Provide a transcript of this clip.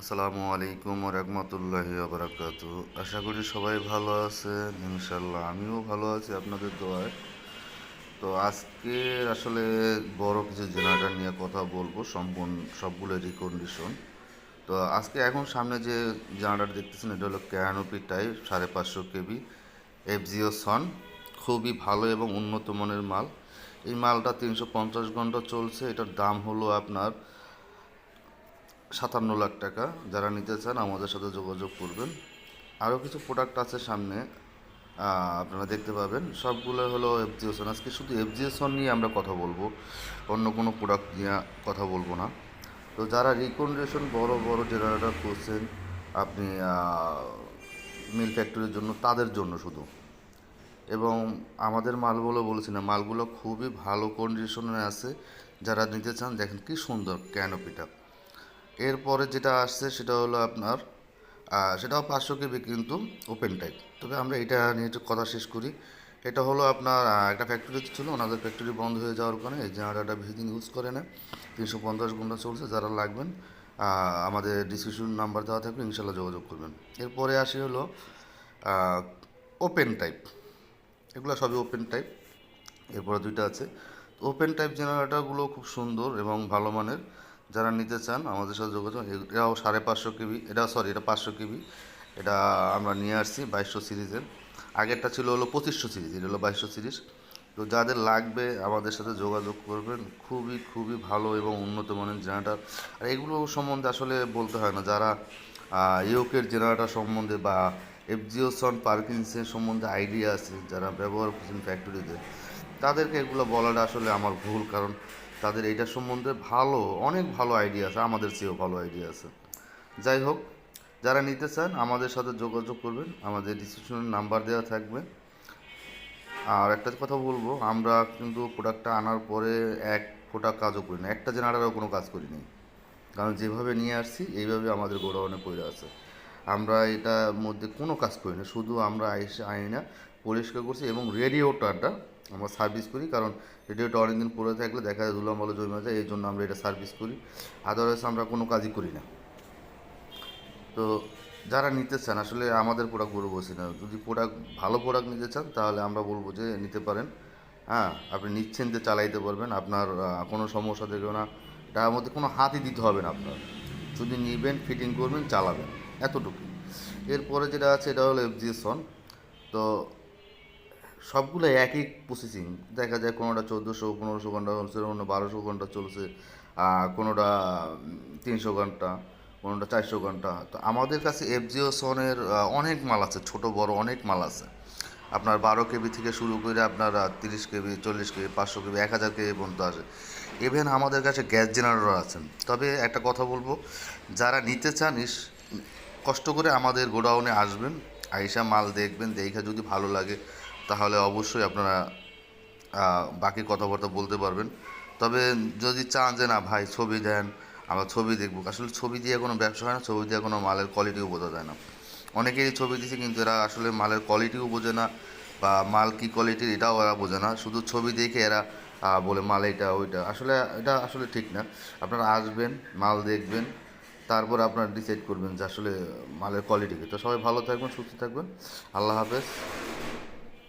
আসসালামু আলাইকুম রহমতুল্লাহি বারাকাত আশা করি সবাই ভালো আছেন ইনশাল্লাহ আমিও ভালো আছি আপনাদের দোয়ায়। তো আজকে আসলে বড় কিছু জেনারেটর নিয়ে কথা বলব, সম্পূর্ণ সবগুলো রিকন্ডিশন তো আজকে এখন সামনে যে জেনারেটর দেখতেছেন, এটা হলো ক্যানোপি টাইপ সাড়ে পাঁচশো কেবি এফজিও সন খুবই ভালো এবং উন্নত মানের মাল। এই মালটা তিনশো পঞ্চাশ ঘণ্টা চলছে, এটার দাম হলো আপনার সাতান্ন লাখ টাকা যারা নিতে চান আমাদের সাথে যোগাযোগ করবেন। আরও কিছু প্রোডাক্ট আছে সামনে আপনারা দেখতে পাবেন। সবগুলো হলো এফজিওসন আজকে শুধু এফজিওসন নিয়ে আমরা কথা বলব, অন্য কোনো প্রোডাক্ট নিয়ে কথা বলব না। তো যারা রিকন্ডিশন বড় বড় জেনারেটর করছেন, আপনি মিল ফ্যাক্টরির জন্য, তাদের জন্য শুধু। এবং আমাদের মালগুলো বলেছি না, মালগুলো খুবই ভালো কন্ডিশনে আছে। যারা নিতে চান, দেখেন কি সুন্দর ক্যানোপিটা এরপরে যেটা আসছে সেটা হলো আপনার সেটাও পাঁচশো কেবি কিন্তু ওপেন টাইপ তবে আমরা এটা নিয়ে একটু কথা শেষ করি। এটা হলো আপনার একটা ফ্যাক্টরি ছিল, ওনাদের ফ্যাক্টরি বন্ধ হয়ে যাওয়ার কারণে এই জেনারেটারটা বেশি দিন ইউজ করে না তিনশো পঞ্চাশ ঘণ্টা চলছে, যারা লাগবেন আমাদের ডিসক্রিপশন নাম্বার দেওয়া থাকবে, ইনশাল্লাহ যোগাযোগ করবেন। এরপরে আসি হলো ওপেন টাইপ এগুলো সবই ওপেন টাইপ এরপরে দুইটা আছে। ওপেন টাইপ জেনারেটরগুলো খুব সুন্দর এবং ভালো মানের। যারা নিতে চান, আমাদের সাথে যোগাযোগ এটাও সাড়ে পাঁচশো কেবি, এটা সরি এটা পাঁচশো কেবি, এটা আমরা নিয়ে আসছি বাইশশো সিরিজের। আগেরটা ছিল হলো পঁচিশশো সিরিজ, এটা হলো বাইশশো সিরিজ। তো যাদের লাগবে আমাদের সাথে যোগাযোগ করবেন, খুবই খুবই ভালো এবং উন্নত মানের জেনারেটার আর এগুলো সম্বন্ধে আসলে বলতে হয় না, যারা ইউকের জেনারেটার সম্বন্ধে বা এফজিওসন পার্কিনসের সম্বন্ধে আইডিয়া আছে, যারা ব্যবহার করছেন ফ্যাক্টরিতে তাদেরকে এগুলো বলাটা আসলে আমার ভুল, কারণ তাদের এইটা সম্বন্ধে ভালো, অনেক ভালো আইডিয়া আছে, আমাদের চেয়েও ভালো আইডিয়া আছে। যাই হোক, যারা নিতে চান, আমাদের সাথে যোগাযোগ করবেন, আমাদের ডিসক্রিপশনের নাম্বার দেওয়া থাকবে। আর একটা কথা বলব, আমরা কিন্তু প্রোডাক্টটা আনার পরে এক ফোটা কাজও করি না, একটা জেনারেটারও কোনো কাজ করি করিনি। কারণ যেভাবে নিয়ে আসছি, এইভাবে আমাদের গোডাউনে পড়ে আছে। আমরা এটার মধ্যে কোনো কাজ করি না, শুধু আমরা এসে আইনা পরিষ্কার করছি এবং রেডিওটারটা আমরা সার্ভিস করি, কারণ রেডিওটা অনেকদিন পরে থাকলে দেখা যায় ধুলামলে জমে যায় এই জন্য আমরা এটা সার্ভিস করি। আদারওয়াইজ আমরা কোনো কাজই করি না। তো যারা নিতে চান, আসলে আমাদের প্রোডাক্ট প্রোডাক্টগুলো বলছি না। যদি প্রোডাক্ট ভালো প্রোডাক্ট নিতে চান, তাহলে আমরা বলব যে নিতে পারেন। হ্যাঁ আপনি নিশ্চিন্তে চালাইতে পারবেন, আপনার কোনো সমস্যা দেখবে না। তার মধ্যে কোনো হাতই দিতে হবে না আপনার। যদি নিবেন ফিটিং করবেন, চালাবেন এতটুকু এরপরে যেটা আছে, এটা হলো এফজিএসন তো সবগুলো একই প্রসেসিং দেখা যায় কোনোটা চোদ্দোশো, পনেরোশো ঘণ্টা চলছে কোনো বারোশো ঘণ্টা চলছে কোনোটা তিনশো ঘণ্টা, কোনোটা চারশো ঘণ্টা। তো আমাদের কাছে এফজিও সনের অনেক মাল আছে, ছোট, বড় অনেক মাল আছে। আপনার বারো কেবি থেকে শুরু করে আপনার তিরিশ কেবি, চল্লিশ কেবি, পাঁচশো কেবি, এক হাজার কেবি পর্যন্ত আসে। ইভেন আমাদের কাছে গ্যাস জেনারেটর আছেন। তবে একটা কথা বলব, যারা নিতে চান কষ্ট করে আমাদের গোডাউনে আসবেন, আইসা মাল দেখবেন, দেখে যদি ভালো লাগে তাহলে অবশ্যই আপনারা বাকি কথাবার্তা বলতে পারবেন। তবে যদি চান যে না, ভাই, ছবি দেন, আমরা ছবি দেখব। আসলে ছবি দিয়ে কোনো ব্যবসা হয় না, ছবি দিয়ে কোনো মালের কোয়ালিটিও বোঝা যায় না। অনেকেরই ছবি দিছে, কিন্তু এরা আসলে মালের কোয়ালিটিও বোঝে না, বা মাল কী কোয়ালিটির এটাও এরা বোঝে না। শুধু ছবি দেখে এরা বলে মাল এইটা ওইটা। আসলে এটা আসলে ঠিক না। আপনারা আসবেন, মাল দেখবেন, তারপর আপনারা ডিসাইড করবেন যে আসলে মালের কোয়ালিটি কী। তো সবাই ভালো থাকবেন, সুস্থ থাকবেন। আল্লাহ হাফেজ।